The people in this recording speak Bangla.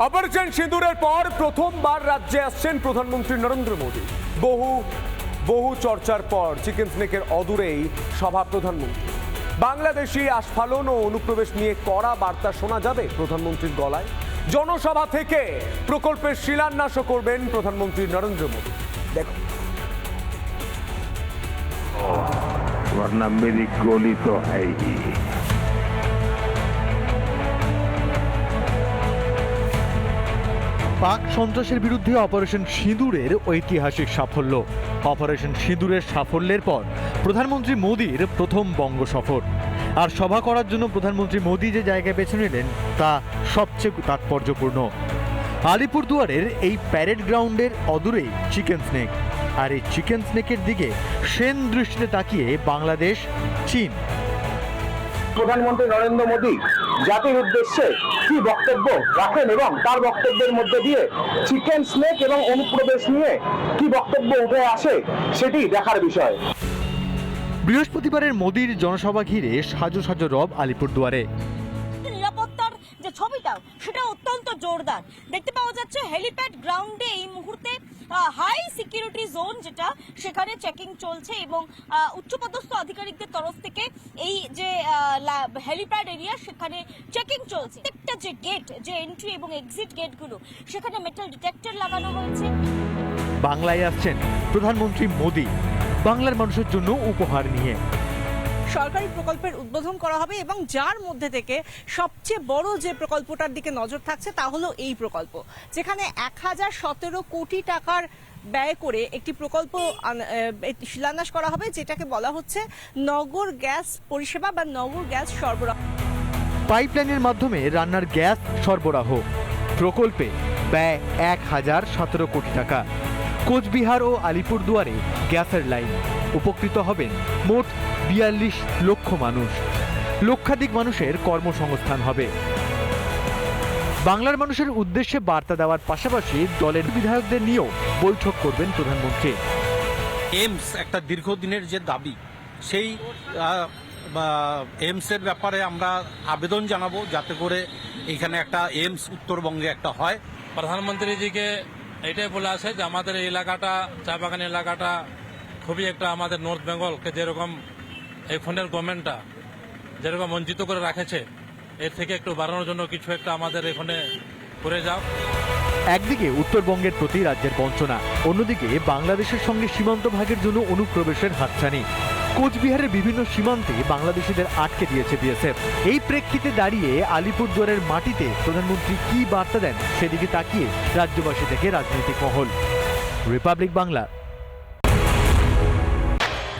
অপারেশন সিঁদুরের পর প্রথমবার রাজ্যে আসছেন প্রধানমন্ত্রী নরেন্দ্র মোদী বহু বহু চর্চার পর চিকেন স্নেকের অদূরেই সভা প্রধানমন্ত্রী বাংলাদেশি আস্ফালন ও অনুপ্রবেশ নিয়ে কড়া বার্তা শোনা যাবে প্রধানমন্ত্রীর গলায় জনসভা থেকে প্রকল্পের শিলান্যাসও করবেন প্রধানমন্ত্রী নরেন্দ্র মোদী দেখো वरना मेरी गोली तो है ही পাক সন্ত্রাসের বিরুদ্ধে অপারেশন সিঁদুরের ঐতিহাসিক সাফল্য। অপারেশন সিঁদুরের সাফল্যের পর প্রধানমন্ত্রী মোদীর প্রথম বঙ্গ সফর। আর সভা করার জন্য প্রধানমন্ত্রী মোদী যে জায়গায় বেছে নিলেন, তা সবচেয়ে তাৎপর্যপূর্ণ। আলিপুরদুয়ারের এই প্যারেড গ্রাউন্ডের অদূরেই চিকেন স্নেক। আর এই চিকেন স্নেকের দিকে সেন দৃষ্টিতে তাকিয়ে বাংলাদেশ, চীন। প্রধানমন্ত্রী নরেন্দ্র মোদী জাতির উদ্দেশ্যে কি বক্তব্য রাখেন এবং তার বক্তব্যের মধ্যে দিয়ে চিকেন স্নেক এবং অনুপ্রবেশ নিয়ে কি বক্তব্য উঠে আসে সেটি দেখার বিষয়। বৃহস্পতিবারের মোদীর জনসভা ঘিরে সাজো সাজো রব আলিপুরদুয়ারে। সেটা অত্যন্ত জোরদার। দেখতে পাওয়া যাচ্ছে হেলিপ্যাড গ্রাউন্ডে এই মুহূর্তে হাই সিকিউরিটি জোন যেটা, সেখানে চেকিং চলছে এবং উচ্চপদস্থ আধিকারিকদের তরফ থেকে এই যে হেলিপ্যাড এরিয়া সেখানে চেকিং চলছে। প্রত্যেকটা যে গেট যে এন্ট্রি এবং এক্সিট গেটগুলো সেখানে মেটাল ডিটেক্টর লাগানো হয়েছে। বাংলায় আসছেন প্রধানমন্ত্রী মোদী। বাংলার মানুষের জন্য উপহার নিয়ে। সরকারি প্রকল্পের উদ্বোধন করা হবে এবং যার মধ্যে থেকে সবচেয়ে বড় যে প্রকল্পটার দিকে নজর থাকছে তা হলো এই প্রকল্প, যেখানে এক হাজার সতেরো কোটি টাকার ব্যয় করে একটি প্রকল্প শিলান্যাস করা হবে, যেটাকে বলা হচ্ছে নগর গ্যাস পরিষেবা বা নগর গ্যাস সরবরাহ। পাইপলাইনের মাধ্যমে রান্নার গ্যাস সরবরাহ। প্রকল্পে ব্যয় এক হাজার সতেরো কোটি টাকা। কোচবিহার ও আলিপুরদুয়ারে গ্যাসের লাইন। উপকৃত হবেন মোট বিয়াল্লিশ লক্ষ মানুষ। লক্ষাধিক মানুষের কর্মসংস্থান হবে। বাংলার মানুষের উদ্দেশ্যে বার্তা দেওয়ার পাশাপাশি দলের বিধায়কদের নিয়েও বৈঠক করবেন প্রধানমন্ত্রী। এইমস একটা দীর্ঘদিনের যে দাবি সেই এইমসের ব্যাপারে আমরা আবেদন জানাব যাতে করে এখানে একটা এইমস উত্তরবঙ্গে একটা হয়। প্রধানমন্ত্রীজিকে এটাই বলে আছে যে আমাদের এই এলাকাটা চা বাগান এলাকাটা খুবই একটা আমাদের নর্থ বেঙ্গলকে যেরকম এই ফোনের গভর্নমেন্টটা যেরকম বঞ্চিত করে রাখেছে, এর থেকে একটু বাড়ানোর জন্য কিছু একটা আমাদের এখানে করে যাও। একদিকে উত্তরবঙ্গের প্রতি রাজ্যের বঞ্চনা, অন্যদিকে বাংলাদেশের সঙ্গে সীমান্ত ভাগের জন্য অনুপ্রবেশের হাতছানি। কোচবিহারের বিভিন্ন সীমান্তে বাংলাদেশিদের আটকে দিয়েছে বিএসএফ। এই প্রেক্ষিতে দাঁড়িয়ে আলিপুরদুয়ারের মাটিতে প্রধানমন্ত্রী কি বার্তা দেন, সেদিকে তাকিয়ে রাজ্যবাসী থেকে রাজনৈতিক মহল। রিপাবলিক বাংলা